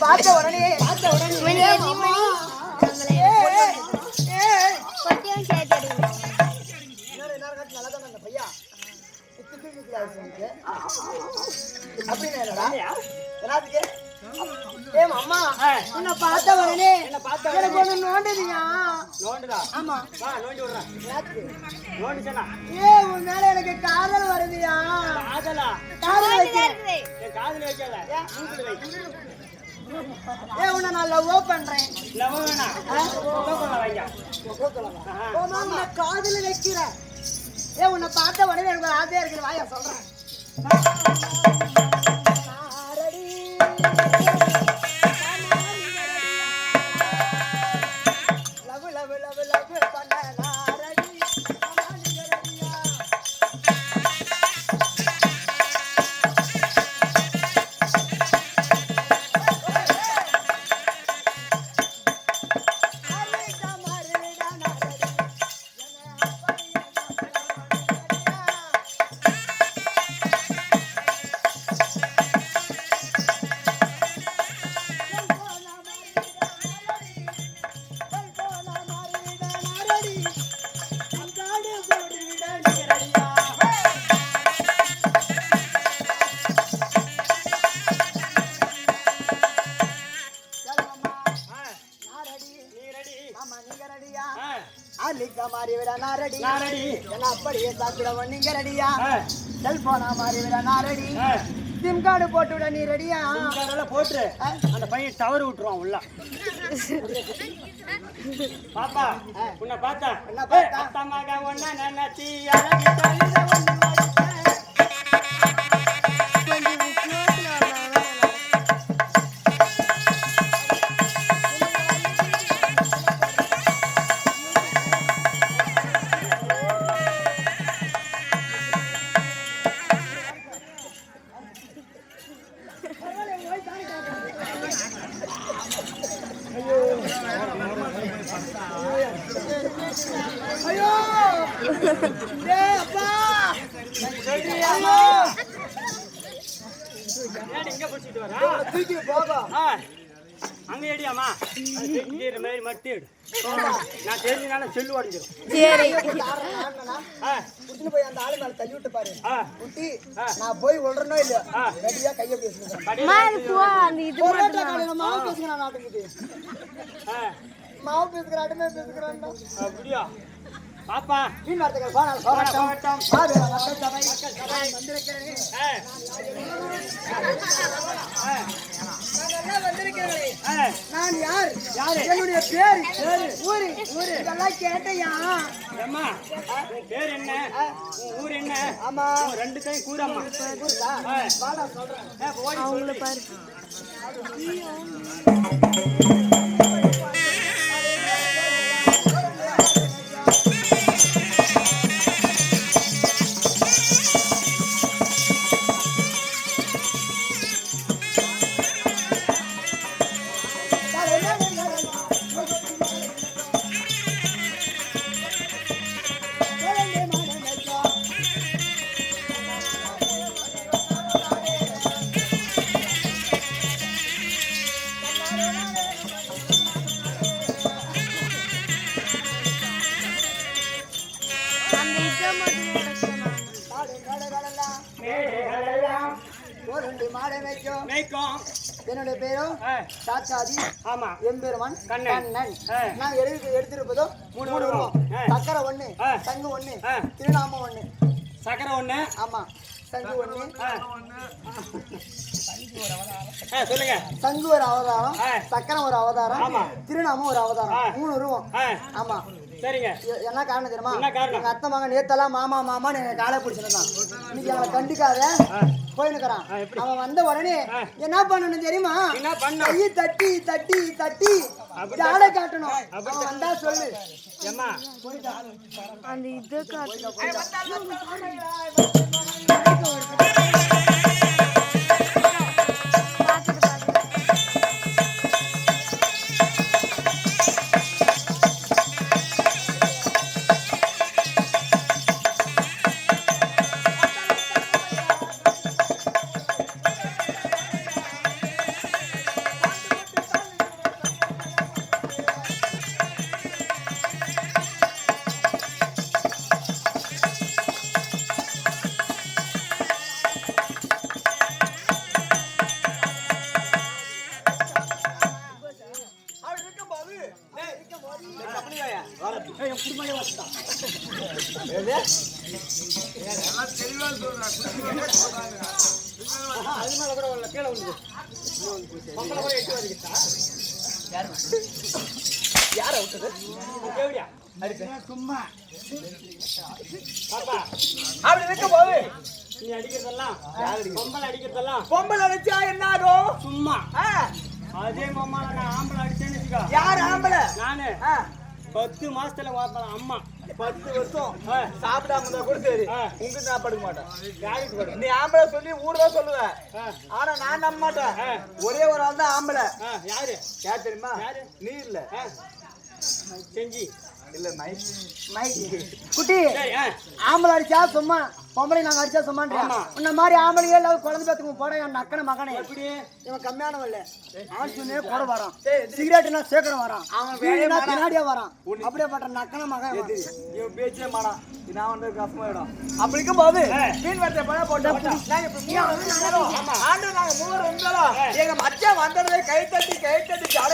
பார்த்த உடனே பார்த்த உடனே உடனே என்ன பார்த்த எனக்கு ஒண்ணு நோண்டுதியா? நோண்டுடா ஆமா. வா நோண்டி விடுறேன். என்னத்துக்கு நோண்டிச்சனா? ஏ உன் மேல எனக்கு காதல் வருதுயா? காதலா? காதல் வைக்கிறேன் காதுல வைக்கல. மூக்குல வை. ஏ உன்னை நான் லவ் பண்றேன் லவ் வேணா கோகோலா வைங்க ஓ மாமா உன்னை காதல வைக்கிறேன் ஏ உன்னை பார்த்த உடனே எனக்கு ஆசையா இருக்குது வாயா சொல்றேன். லவ் லவ் லவ் லவ் பண்ண அப்படியே சாப்பிடவன் நீங்க ரெடியா? செல்போனா மாறி விட நாரடி ஆ. சிம் கார்டு போட்டு விட நீ ரெடியா அதெல்லாம் போட்டுரு அந்த பையன் தவறு விட்டுருவான் உள்ள. பாப்பா உன்னை பார்த்தா? என்ன பார்த்தா? ஒன்னா நினைச்சி ஐயோ டேய் அப்பா ஏன்டி இங்க பிடிச்சிட்டு வரா தூக்கி ஆ, அங்க ஏடியாமா தீர மாதிரி மட்டி எடு நான் தெரிஞ்சனால செல்லு உடஞ்சிரும் சரி ஆ புடிச்சுன்னு போய் அந்த ஆளு மேல தள்ளி விட்டு பாரு குட்டி நான் போய் விடுறனோ இல்லையா ரெடியா கைய அம்மா இது போ அந்த இது மட்டும் தான். மாவு பேசுகிறேன் நாட்டுக்கு. மாவு பேசுகிறேன் அடுமே பேசுகிறேன் அப்படியா? பாப்பா. மீன் வார்த்தைகள் போனால் போகட்டும். ஆது மக்கள் சபை. நான் வந்திருக்கிறேன். யார்? யாரு? என்னுடைய பேர்? ஊரு? ஊரு. இதெல்லாம் கேட்டையா? அம்மா உன் பேர் என்ன? உன் ஊர் என்ன? ஆமா. ரெண்டு கை கூறம்மா. வாடா சொல்றேன். ஏ, ஓடி அவங்கள சொல்லு. பாரு. என்னுடைய பேரும் ஆ, சாட்சாதி. ஆமா. எம்பெருமான். கண்ணன். நான் எடுத்து எடுத்திருப்பதோ மூணு மூணு உருவம். சக்கரை ஒண்ணு. சங்கு ஒண்ணு. திருநாமம் ஒண்ணு. சக்கரை ஒண்ணு. ஆமா. சங்கு ஒண்ணு. சொல்லுங்க. சங்கு ஒரு அவதாரம். சக்கரம் ஒரு அவதாரம். திருநாமம் ஒரு அவதாரம். மூணு உருவம். ஆமா. சரிங்க. என்ன காரணம் தெரியுமா? என்ன காரணம்? எங்க அத்தை மகன் நேத்தெல்லாம் மாமா மாமான்னு எங்க காலை பிடிச்சிருந்தான் இன்னைக்கு அவனை கண்டுக்காத. எப்படி? அவன் வந்த உடனே. என்ன பண்ணணும் தெரியுமா? என்ன பண்ண கையை தட்டி தட்டி தட்டி ஜாடை காட்டணும். அவன் வந்தா சொல்லு. அந்த இது காட்டு அது மேல கூட வரல, கீழே விழுந்து. பொம்பளை கூட எட்டு வரைக்கும் யாரை விட்டது எப்படியா சும்மா அப்படி இருக்கும் போது நீ அடிக்கிறதெல்லாம் பொம்பளை அடிக்கிறதெல்லாம் பொம்பளை அடிச்சா என்ன ஆகும் சும்மா ஆ, அதே பொம்மால நான் ஆம்பளை அடிச்சேன்னு வச்சுக்கோ யார் ஆம்பளை நானு ஆ, பத்து மாசத்துல வாப்பேன் அம்மா. பத்து வருஷம். சாப்பிடாம இருந்தா கூட சரி. உங்க நான் படுக்க மாட்டேன்? நீ ஆம்பளை சொல்லி ஊர்ல சொல்லுவேன் ஆ, ஆனா நான் நம்ப மாட்டேன். ஒரே ஒரு ஆள் தான் ஆம்பளை. யாரு? யார் தெரியுமா? யாரு? நீ இல்ல. செஞ்சி. இல்ல மைக் மைக் குட்டி சரி ஆ, ஆம்பளை அடிச்சா சும்மா பொம்பளை நாங்க அடிச்சா சும்மான்றா ஆமா. உன்ன மாதிரி ஆம்பளைங்க எல்லாம் குழந்தை பேத்துக்கு போட என் நக்கன மகனே. எப்படி? இவன் கம்மியானவன் இல்ல கூட வரான். சிகரெட்னா சேக்கரம் வரான். அவன் வேலையை. பின்னாடியே வரான். அப்படியே பண்ற நக்கன மகன் இவன். இவன் பேச்சே மாடான் நான் வந்து கஷ்டமாயிடும் அப்படி இருக்கும்போது ஆ. மீன் பழம் போட்டு ஆண்டு நாங்க வந்தாலும் எங்க மச்சான் வந்ததுல கை தட்டி கை தட்டி ஜாட